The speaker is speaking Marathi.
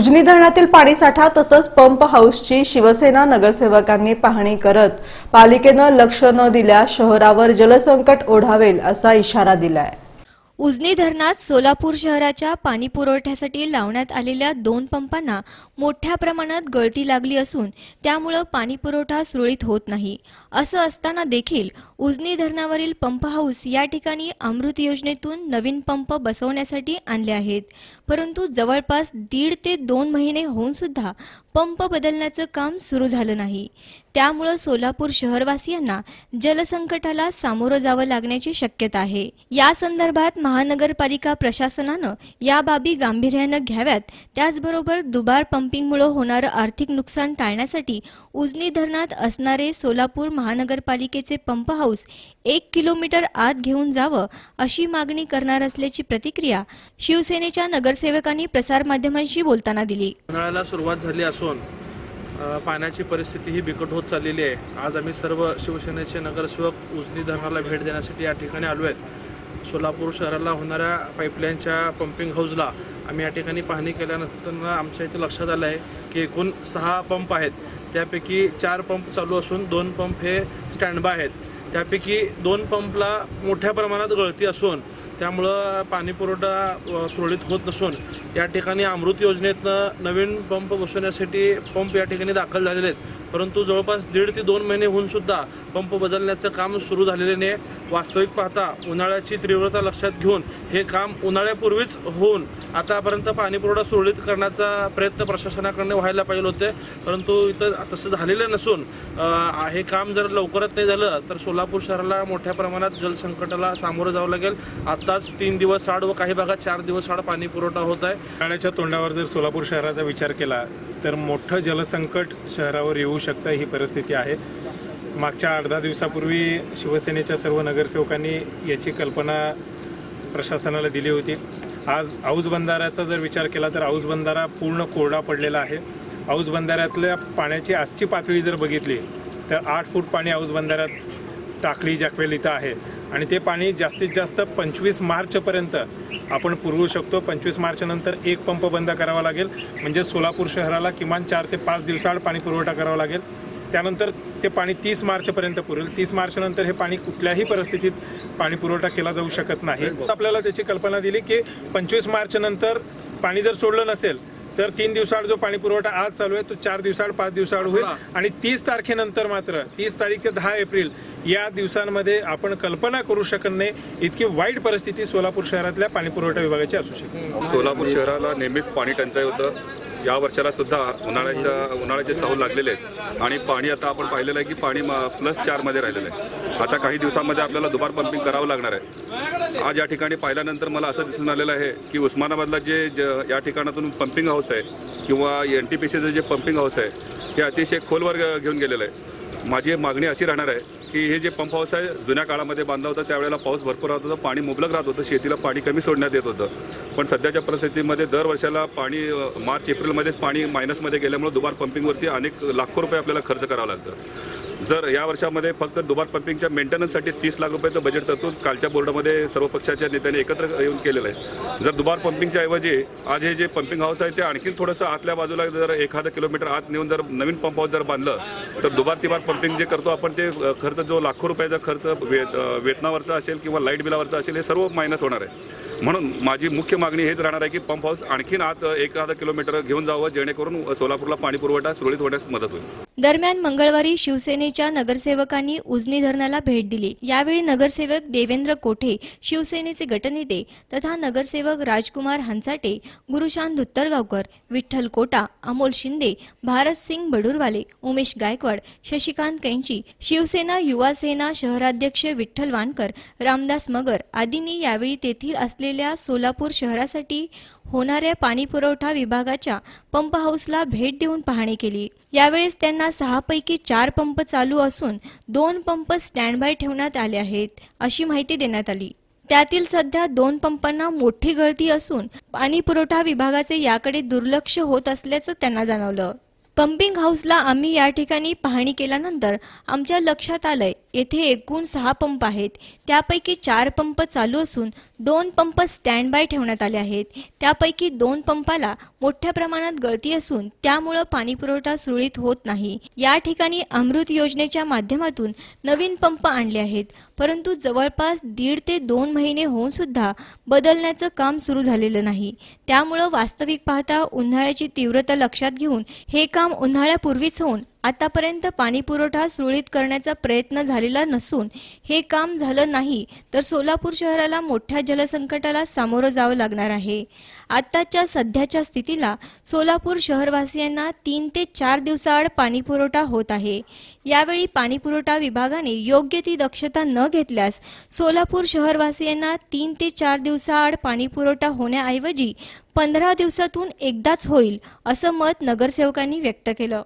उजनी धरणातील पाणीसाठा तसंच पंप हाऊसची शिवसेना नगरसेवकांनी पाहणी करत पालिकेनं लक्ष न दिल्यास शहरावर जलसंकट ओढावेल असा इशारा दिलाय. उजनी धरणात सोलापूर शहराच्या पाणी पुरवठ्यासाठी लावण्यात आलेल्या दोन पंपांना मोठ्या प्रमाणात गळती लागली असून त्यामुळं पाणी पुरवठा सुरळीत होत नाही. असं असताना देखील उजनी धरणावरील पंप हाऊस या ठिकाणी अमृत योजनेतून नवीन पंप बसवण्यासाठी आणले आहेत. परंतु जवळपास दीड ते दोन महिने होऊन सुद्धा पंप बदलण्याचं काम सुरू झालं नाही. त्यामुळं सोलापूर शहरवासियांना जलसंकटाला सामोरं जावं लागण्याची शक्यता आहे. या संदर्भात महानगरपालिका प्रशासनानं या बाबी गांभीर्यानं घ्याव्यात. त्याचबरोबर दुबार पंपिंगमुळे होणारं आर्थिक नुकसान टाळण्यासाठी उजनी धरणात असणारे सोलापूर महानगरपालिकेचे पंप हाऊस एक किलोमीटर आत घेऊन जावं अशी मागणी करणार असल्याची प्रतिक्रिया शिवसेनेच्या नगरसेवकांनी प्रसारमाध्यमांशी बोलताना दिली. उन्हाळ्याला सुरुवात झाली असून पाण्याची परिस्थिती ही बिकट होत चाललेली आहे. आज आम्ही सर्व शिवसेनेचे नगरसेवक उजनी धरणाला भेट देण्यासाठी या ठिकाणी आलो आहेत. सोलापूर शहराला होणाऱ्या पाईपलाईनच्या पंपिंग हाऊसला आम्ही या ठिकाणी पाहणी केल्यानंतर आमच्या इथे लक्षात आलं आहे की एकूण सहा पंप आहेत. त्यापैकी चार पंप चालू असून दोन पंप हे स्टँडबाय आहेत. त्यापैकी दोन पंपला मोठ्या प्रमाणात गळती असून त्यामुळं पाणीपुरवठा सुरळीत होत नसून या ठिकाणी अमृत योजनेतनं नवीन पंप बसवण्यासाठी पंप या ठिकाणी दाखल झालेले आहेत. परंतु जवळपास दीड ते दोन महिने होऊन सुद्धा पंप बदलण्याचं काम सुरू झालेले नाही. वास्तविक पाहता उन्हाळ्याची तीव्रता लक्षात घेऊन हे काम उन्हाळ्यापूर्वीच होऊन आतापर्यंत पाणीपुरवठा सुरळीत करण्याचा प्रयत्न प्रशासनाकडनं व्हायला पाहिजे होते. परंतु इथं तसं झालेलं नसून हे काम जर लवकरच नाही झालं तर सोलापूर शहराला मोठ्या प्रमाणात जलसंकटाला सामोरं जावं लागेल. आताच तीन दिवस आड व काही भागात चार दिवस आड पाणी पुरवठा होत आहे. उन्हाळ्याच्या तोंडावर जर सोलापूर शहराचा विचार केला तर मोठं जलसंकट शहरावर येऊ शकतं ही परिस्थिती आहे. मागच्या अर्धा दिवसापूर्वी शिवसेनेच्या सर्व नगरसेवकांनी याची कल्पना प्रशासनाला दिली होती. आज औज बंधाऱ्याचा जर विचार केला तर औज बंधारा पूर्ण कोरडा पडलेला आहे. औज बंधाऱ्यातल्या पाण्याची आजची पातळी जर बघितली तर आठ फूट पाणी औज बंधाऱ्यात टाकळी जॅकवेल इथं आहे. आणि ते पाणी जास्तीत जास्त पंचवीस मार्चपर्यंत आपण पुरवू शकतो. पंचवीस मार्चनंतर एक पंप बंद करावा लागेल. म्हणजे सोलापूर शहराला किमान चार ते पाच दिवसाआड पाणी पुरवठा करावा लागेल. त्यानंतर ते पाणी तीस मार्चपर्यंत पुरेल. तीस मार्चनंतर हे पाणी कुठल्याही परिस्थितीत पाणी पुरवठा केला जाऊ शकत नाही. आपल्याला त्याची कल्पना दिली की पंचवीस मार्चनंतर पाणी जर सोडलं नसेल तर तीन दिवसाआड जो पाणी पुरवठा आज चालू आहे तो चार दिवसाआड पाच दिवसाआड होईल. आणि तीस तारखेनंतर मात्र तीस तारीख ते दहा एप्रिल या दिवसांमध्ये आपण कल्पना करू शकत नाही इतकी वाईट परिस्थिती सोलापूर शहरातल्या पाणी पुरवठा विभागाची असू शकते. सोलापूर शहराला नेहमीच पाणी टंचाई होतं. या वर्षाला सुद्धा उन्हाळ्याच्या उन्हाळ्याचे चाहूल लागलेले आहेत. आणि पाणी आता आपण पाहिलेलं आहे की पाणी प्लस चारमध्ये राहिलेलं आहे. आता काही दिवसांमध्ये आपल्याला दुबार पंपिंग करावं लागणार आहे. आज या ठिकाणी पाहिल्यानंतर मला असं दिसून आलेलं आहे की उस्मानाबादला जे ज- या ठिकाणातून पंपिंग हाऊस आहे किंवा एन टी पी सीचं जे पंपिंग हाऊस आहे हे अतिशय खोलवर घेऊन गेलेलं आहे. माझी मागणी अशी राहणार आहे की हे जे पंप हाऊस आहे जुन्या काळामध्ये बांधला होता त्यावेळेला पाऊस भरपूर राहत होता पाणी मुबलक राहत होतं शेतीला पाणी कमी सोडण्यात येत होतं. पण सध्याच्या परिस्थितीमध्ये दर वर्षाला पाणी मार्च एप्रिलमध्येच पाणी मायनसमध्ये गेल्यामुळे दुबार पंपिंगवरती अनेक लाखो रुपये आपल्याला खर्च करावा लागतं जर या वर्षामध्ये फक्त दुबार पंपिंगच्या मेंटेनन्ससाठी तीस लाख रुपयाचं बजेट तरतूद कालच्या बोर्डामध्ये सर्व पक्षाच्या नेत्यांनी एकत्र येऊन केलेलं आहे. जर दुबार पंपिंगच्या ऐवजी आज हे जे पंपिंग हाऊस आहे ते आणखी थोडंसं आतल्या बाजूला जर एखादा किलोमीटर आत नेऊन जर नवीन पंप हाऊस जर बांधलं तर दुबार तिबार पंपिंग जे करतो आपण ते खर्च जो लाखो रुपयाचा खर्च वे वेतनावरचा असेल किंवा लाइट बिलावरचा असेल हे सर्व मायनस होणार आहे. म्हणून माझी मुख्य मागणी हेच राहणार आहे की पंप हाऊस आणखीन आत एखादा किलोमीटर घेऊन जावं जेणेकरून सोलापूरला पाणी पुरवठा सुरळीत होण्यास मदत होईल. दरम्यान मंगळवारी शिवसेनेच्या नगरसेवकांनी उजनी धरणाला भेट दिली. यावेळी नगरसेवक देवेंद्र कोठे शिवसेनेचे गटनेते तथा नगरसेवक राजकुमार हंसाटे गुरुशांत धुत्तरगावकर विठ्ठल कोटा अमोल शिंदे भारत सिंग बडूरवाले उमेश गायकवाड शशिकांत कैंची शिवसेना युवा सेना शहराध्यक्ष विठ्ठल वानकर रामदास मगर आदींनी यावेळी तेथील असलेल्या सोलापूर शहरासाठी होणाऱ्या पाणीपुरवठा विभागाच्या पंप हाऊसला भेट देऊन पाहणी केली. यावेळेस त्यांना सहापैकी चार पंप चालू असून दोन पंप स्टँडबाय ठेवण्यात आले आहेत अशी माहिती देण्यात आली. त्यातील सध्या दोन पंपांना मोठी गळती असून पाणी पुरवठा विभागाचे याकडे दुर्लक्ष होत असल्याचं त्यांना जाणवलं. पंपिंग हाऊसला आम्ही या ठिकाणी पाहणी केल्यानंतर आमच्या लक्षात आलंय येथे एकूण सहा पंप आहेत. त्यापैकी चार पंप चालू असून दोन पंप स्टँड बाय ठेवण्यात आले आहेत. त्यापैकी दोन पंपाला मोठ्या प्रमाणात गळती असून त्यामुळं पाणीपुरवठा सुरळीत होत नाही. या ठिकाणी अमृत योजनेच्या माध्यमातून नवीन पंप आणले आहेत. परंतु जवळपास दीड ते दोन महिने होऊन सुद्धा बदलण्याचं काम सुरू झालेलं नाही. त्यामुळं वास्तविक पाहता उन्हाळ्याची तीव्रता लक्षात घेऊन हे काम उन्हाळ्यापूर्वीच होऊन आतापर्यंत पाणी पुरवठा सुरळीत करण्याचा प्रयत्न झालेला नसून हे काम झालं नाही तर सोलापूर शहराला मोठ्या जलसंकटाला सामोरं जावं लागणार आहे. आत्ताच्या सध्याच्या स्थितीला सोलापूर शहरवासियांना तीन ते चार दिवसाआड पाणी पुरवठा होत आहे. यावेळी पाणी पुरवठा विभागाने योग्य ती दक्षता न घेतल्यास सोलापूर शहरवासियांना तीन ते चार दिवसाआड पाणी पुरवठा होण्याऐवजी पंधरा दिवसातून एकदाच होईल असं मत नगरसेवकांनी व्यक्त केलं.